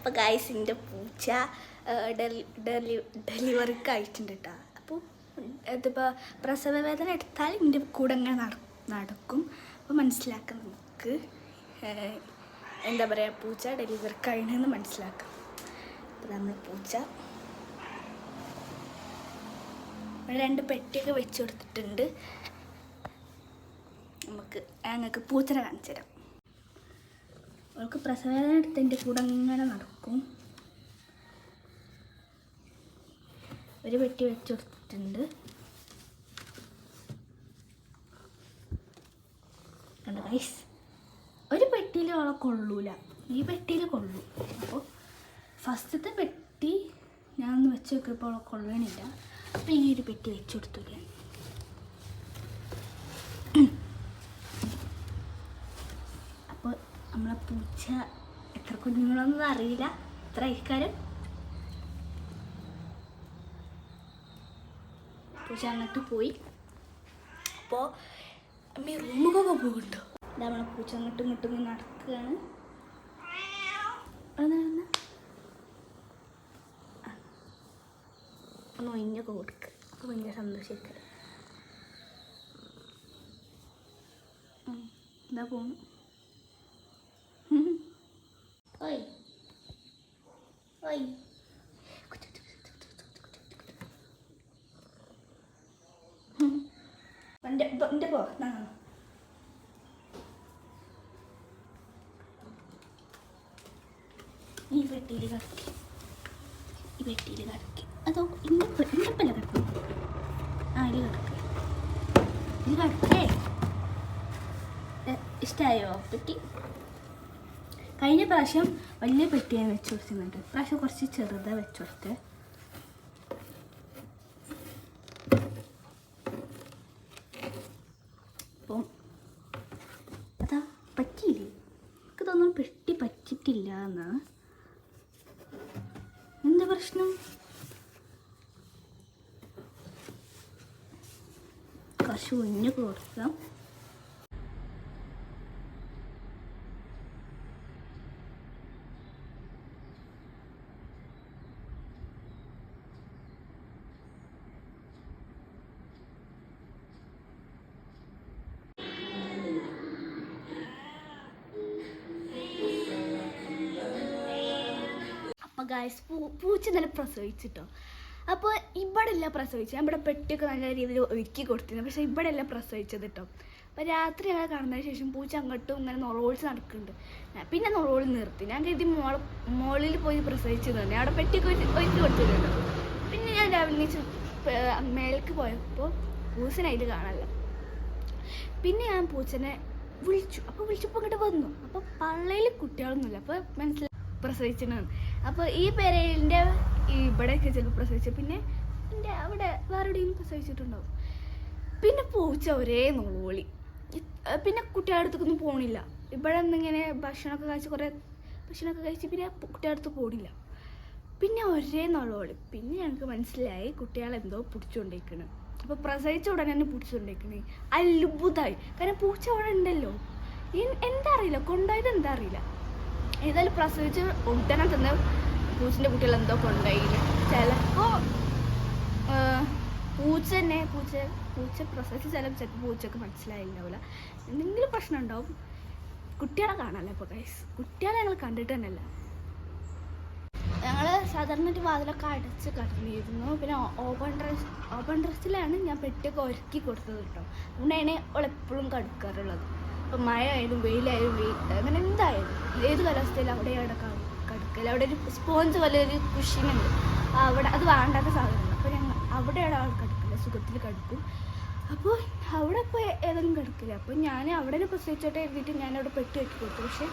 അപ്പോൾ ഗായ്സിന്റെ പൂച്ച deli deli ഡെലിവറിക്ക് ആയിട്ടുണ്ട് കേട്ടോ അപ്പോൾ ഇതിപ്പോൾ പ്രസവ വേദന എടുത്താൽ എന്റെ കൂടെ ഇങ്ങനെ നട- നടക്കും. അപ്പോൾ മനസ്സിലാക്കാം നമുക്ക്. എന്താ പറയുക പൂച്ച ഡെലിവറിക്ക് കഴിഞ്ഞെന്ന് മനസ്സിലാക്കാം. അപ്പോൾ നമ്മൾ പൂച്ച. രണ്ട് പെട്ടിയൊക്കെ വെച്ച് കൊടുത്തിട്ടുണ്ട്. നമുക്ക് ഞങ്ങൾക്ക് പൂച്ചനെ കാണിച്ചു തരാം അവൾക്ക് പ്രസവേദന എടുത്ത് എന്റെ കൂടെ ഇങ്ങനെ നടക്കും. ഒരു പെട്ടി വെച്ച് കൊടുത്തിട്ടുണ്ട്. കണ്ട ഒരു പെട്ടിയിൽ അവളെ കൊള്ളൂല. ഈ പെട്ടിയിൽ കൊള്ളൂ. അപ്പോൾ ഫസ്റ്റത്തെ പെട്ടി ഞാൻ വെച്ച് നോക്കിയപ്പോൾ അവളെ കൊള്ളണില്ല. അപ്പോൾ ഈ ഒരു പെട്ടി വെച്ച് കൊടുത്തു ഞാൻ അപ്പോൾ നമ്മളെ പൂച്ച എത്ര കുഞ്ഞുങ്ങളൊന്നും അറിയില്ല. എത്ര ഐക്കാരം പൂച്ച അങ്ങോട്ട് പോയി. അപ്പോ അമ്മ റൂമുകൊക്കെ പോകുന്നുണ്ടോ നമ്മളെ പൂച്ച അങ്ങോട്ടും ഇങ്ങോട്ടും നടക്കുകയാണ്. ഒന്ന് ഒഴിഞ്ഞൊക്കെ കൊടുക്കുക അപ്പോൾ എന്താ പോണു ഓയ് എന്റെ എന്റെ പോ. ഈ വെട്ടിയിൽ കിടക്കി ഈ വെട്ടിയിൽ കിടക്കി അതോ ഇന്ന ഇന്നപ്പല്ല കിടക്കും ആ ഇതിൽ കിടക്കി ഇത് കിടക്കേ ഇഷ്ടമായോ പെട്ടി? കഴിഞ്ഞ പ്രാവശ്യം വലിയ പെട്ടിയാണ് വെച്ച് കൊടുത്തിരുന്നുണ്ട് പ്രാവശ്യം കുറച്ച് ചെറുതാണ് വെച്ച് കൊടുത്തത് അപ്പം അതാ പറ്റിയില്ലേ? എനിക്ക് തോന്നുന്നു പെട്ടി പറ്റിയിട്ടില്ല എന്താ പ്രശ്നം? കുറച്ച് ഉഞ്ഞ് കൊടുക്കാം. ഗായ്സ് പൂ പൂച്ച നല്ല പ്രസവിച്ചിട്ടോ. അപ്പോൾ ഇവിടെ എല്ലാം പ്രസവിച്ചു ഞാൻ ഇവിടെ പെട്ടിയൊക്കെ നല്ല രീതിയിൽ ഒരുക്കി കൊടുത്തിരുന്നു. പക്ഷേ ഇവിടെ എല്ലാം പ്രസവിച്ചത് കേട്ടോ അപ്പോൾ രാത്രി ഞങ്ങൾ കടന്നതിന് ശേഷം പൂച്ച അങ്ങോട്ടും ഇങ്ങനെ നൊറോളിച്ച് നടക്കുന്നുണ്ട്. പിന്നെ നൊറോളി നിർത്തി. ഞാൻ കരുതി മോൾ മോളിൽ പോയി പ്രസവിച്ചത് തന്നെ. അവിടെ പെട്ടിയൊക്കെ ഒരുക്കി കൊടുത്തിട്ടുണ്ട്. പിന്നെ ഞാൻ രാവിലെ നീച്ച് മേലേക്ക് പോയപ്പോൾ പൂച്ചനെ അതിൽ കാണല്ല പിന്നെ ഞാൻ പൂച്ചനെ വിളിച്ചു. അപ്പോൾ വിളിച്ചപ്പോൾ അങ്ങോട്ട് വന്നു. അപ്പോൾ പള്ളയിൽ കുട്ടികളൊന്നുമില്ല. അപ്പോൾ മനസ്സിലായി പ്രസവിച്ചിട്ടാണ് അപ്പോൾ ഈ പെരയിലിന്റെ ഇവിടെയൊക്കെ ചിലപ്പോൾ പ്രസവിച്ചു പിന്നെ എന്റെ അവിടെ വേറെ പ്രസവിച്ചിട്ടുണ്ടാവും. പിന്നെ പൂച്ച ഒരേ നോളി. പിന്നെ കുട്ടികളുടെ അടുത്തേക്കൊന്നും പോണില്ല. ഇവിടെ നിന്നിങ്ങനെ ഭക്ഷണമൊക്കെ കഴിച്ച് കുറേ ഭക്ഷണമൊക്കെ കഴിച്ച് പിന്നെ കുട്ടികളുടെ അടുത്ത് പോണില്ല. പിന്നെ ഒരേ നോളോളി പിന്നെ ഞങ്ങൾക്ക് മനസ്സിലായി കുട്ടികളെന്തോ പിടിച്ചുകൊണ്ടിരിക്കണ് അപ്പൊ അപ്പോൾ പ്രസവിച്ച ഉടനെ തന്നെ പിടിച്ചുകൊണ്ടിരിക്കണ് അത്ഭുതമായി കാരണം പൂച്ച അവിടെ ഉണ്ടല്ലോ. എന്താ അറിയില്ല. കൊണ്ടുപോയത് എന്താ അറിയില്ല. ഏതായാലും പ്രസവിച്ച് ഉടനെ തന്നെ പൂച്ചന്റെ കുട്ടികൾ എന്തോ കൊണ്ടുപോയി ചിലപ്പോൾ പൂച്ച തന്നെ പൂച്ച പൂച്ച പ്രസവിച്ച് ചിലപ്പോൾ ചിലപ്പോൾ പൂച്ചക്ക് മനസ്സിലായിണ്ടാവില്ല എന്തെങ്കിലും പ്രശ്നം ഉണ്ടാവും കുട്ടികളെ കാണാമല്ലോ ഇപ്പോൾ ഗൈസ് കുട്ടികളെ ഞങ്ങൾ കണ്ടിട്ട് തന്നെയല്ല. ഞങ്ങൾ സാധാരണ ഒരു വാതിലൊക്കെ അടച്ച് കിടന്നിരുന്നു. പിന്നെ ഓപ്പൺ ഡ്രസ് ഓപ്പൺ ഡ്രസ്സിലാണ് ഞാൻ പെട്ടിയൊക്കെ ഒരുക്കി കൊടുത്തത് കേട്ടോ. അതുകൊണ്ടാണ് അവളെപ്പോഴും കടുക്കാറുള്ളത്. ഇപ്പം മഴ ആയാലും വെയിലായാലും വെയിൽ അങ്ങനെ എന്തായാലും. ഏത് കാലാവസ്ഥയിലും അവിടെ അവിടെ കടുക്കൽ അവിടെ ഒരു സ്പോഞ്ച് പോലെ ഒരു കുഷിനുണ്ട് അവിടെ അത് വേണ്ടാത്ത സാധനമാണ് അപ്പോൾ ഞങ്ങൾ അവിടെയാണ് ആൾ കടുക്കില്ല സുഖത്തിൽ കടുക്കും. അപ്പോൾ അവിടെ പോയി ഏതെങ്കിലും കിടക്കില്ല അപ്പോൾ ഞാൻ അവിടെ നിന്ന് പ്രസവിച്ചോട്ടെ എഴുതിയിട്ട് ഞാൻ അവിടെ പെട്ടി വെട്ടി കൊടുത്തു. പക്ഷേ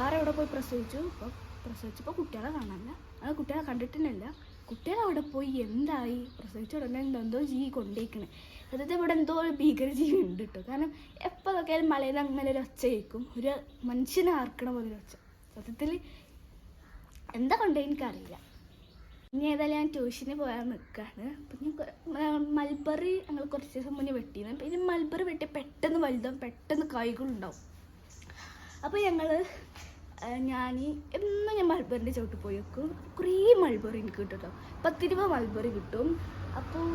വേറെ അവിടെ പോയി പ്രസവിച്ചു. അപ്പോൾ പ്രസവിച്ചപ്പോൾ കുട്ടികളെ കാണാനില്ല. അത് കുട്ടികളെ കണ്ടിട്ടില്ല. കുട്ടികളെ അവിടെ പോയി എന്തായി? പ്രസവിച്ച ഉടനെ എന്തോ ജീവി കൊണ്ടേക്കണേ. അതായത് ഇവിടെ എന്തോ ഒരു ഭീകരജീവി ഉണ്ട് കേട്ടോ കാരണം എപ്പോൾ നോക്കിയാലും മലയിൽ അങ്ങനെ ഒരു ഒച്ച കേൾക്കും. ഒരു മനുഷ്യനെ ആർക്കണ പോലെ ഒച്ച. സത്യത്തിൽ എന്താ കൊണ്ടേ എനിക്കറിയില്ല. ഇനി ഏതായാലും ഞാൻ ട്യൂഷന് പോയാൽ നിൽക്കുകയാണ് ഞാൻ മൽബറി ഞങ്ങൾ കുറച്ച് ദിവസം മുന്നേ വെട്ടിയിരുന്നു പിന്നെ മൽബറി വെട്ടി പെട്ടെന്ന് വലുതാവും. പെട്ടെന്ന് കായ്കളുണ്ടാവും അപ്പോൾ ഞങ്ങൾ ഞാൻ എന്നും ഞാൻ മൾബറിന്റെ ചോട്ട് പോയി വെക്കും. കുറേ മൾബറി എനിക്ക് കിട്ടും കേട്ടോ പത്തിരുപത് മൾബറി കിട്ടും. അപ്പോൾ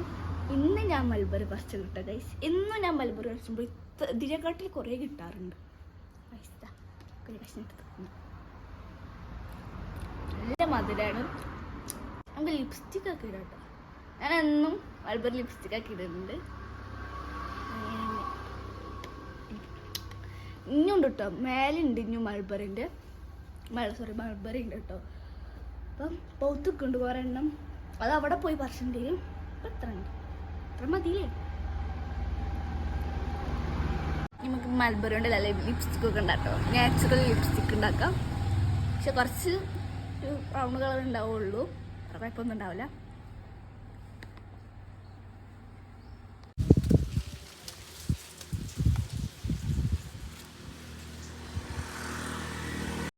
ഇന്ന് ഞാൻ മൾബറി ഫസ്റ്റ് കിട്ടുക ഗൈസ് എന്നും ഞാൻ മൾബറി പറിച്ചുമ്പോൾ ഇതിനെക്കാട്ടിൽ കുറേ കിട്ടാറുണ്ട്. നല്ല മധുരമാണ് നമുക്ക് ലിപ്സ്റ്റിക് ഒക്കെ ഇടാം കേട്ടോ. ഞാൻ എന്നും മൾബറി ലിപ്സ്റ്റിക് ഒക്കെ ഇടുന്നുണ്ട്. ഇനിയുണ്ട് കേട്ടോ. മേലുണ്ട് ഇനി മൾബറിന്റെ സോറി മൾബറി ഉണ്ട് കേട്ടോ. അപ്പം പൗത്തുക്കുണ്ട് കുറേ എണ്ണം. അത് അവിടെ പോയി പറിച്ചിട്ട് തരും അപ്പം എത്ര ഉണ്ട്. അത്ര മതിയില്ലേ? നമുക്ക് മൾബറി കൊണ്ട് അല്ലെ ലിപ്സ്റ്റിക് ഒക്കെ ഉണ്ടാക്കാം. നാച്ചുറൽ ലിപ്സ്റ്റിക് ഉണ്ടാക്കാം. പക്ഷെ കുറച്ച് ഒരു ബ്രൗൺ കളർ ഉണ്ടാവുള്ളൂ. കുഴപ്പമൊന്നും ഉണ്ടാവില്ല.